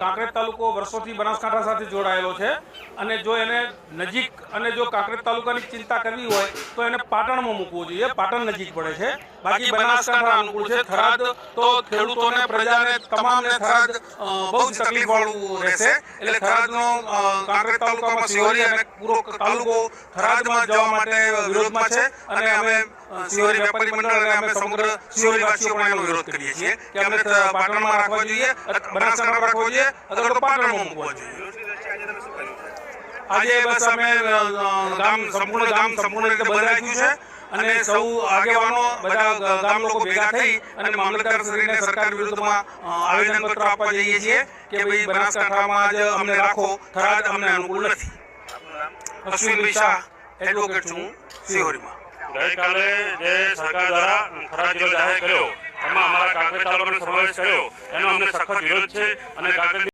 કાંકરેજ તાલુકો વર્ષોથી બનાસકાંઠા સાથે જોડાયેલો છે અને જો એને નજીક અને જો કાંકરેજ તાલુકાની ચિંતા કરવી હોય તો એને પાટણમાં મૂકવું જોઈએ. પાટણ નજીક પડે છે. બાકી બનાસકાંઠા અનુકૂળ છે થરાદ તો ખેડૂતોને પ્રજાને તમામને થરાદ અ, બહુ જ તકલીફ વાળું રહેશે. એટલે થરાદનો કાંકરેજ તાલુકામાં સિહોરી અને પૂરો તાલુકો થરાદમાં જવા માટે વિરોધમાં છે. અને અમે સિહોરી વેપારી મંડળ અને અમે સમગ્ર સિહોરી વાસીઓ પણ એનો વિરોધ કરીએ છીએ કે અમને થ- પાટણમાં રાખવા જોઈએ બનાસકાંઠામાં રાખવા જોઈએ અથવા તો પાટણમાં મૂકવા જોઈએ. આજે બસ અમે ગામ સંપૂર્ણ ગામ સંપૂર્ણ રીતે બંધ રાખ્યું છે અને સૌ આગેવાનો બધા ગામ લોકો ભેગા થઈ અને મામલતદાર શ્રીને સરકાર વિરુદ્ધમાં આવેદન પત્ર આપવા જઈએ છીએ કે ભાઈ બનાસકાંઠામાં જ અમને રાખો. થરાદ અમને અનુકૂળ નથી. અશ્વિનભાઈ શાહ એડવોકેટ છું સિહોરીમાં ગઈકાલે જે સરકાર દ્વારા થરાદ જિલ્લો જાહેર કર્યો એમાં અમારા કાંકરેજ તાલુકાનો સમાવેશ કર્યો. એનો અમને સખત વિરોધ છે અને કાંકરેજ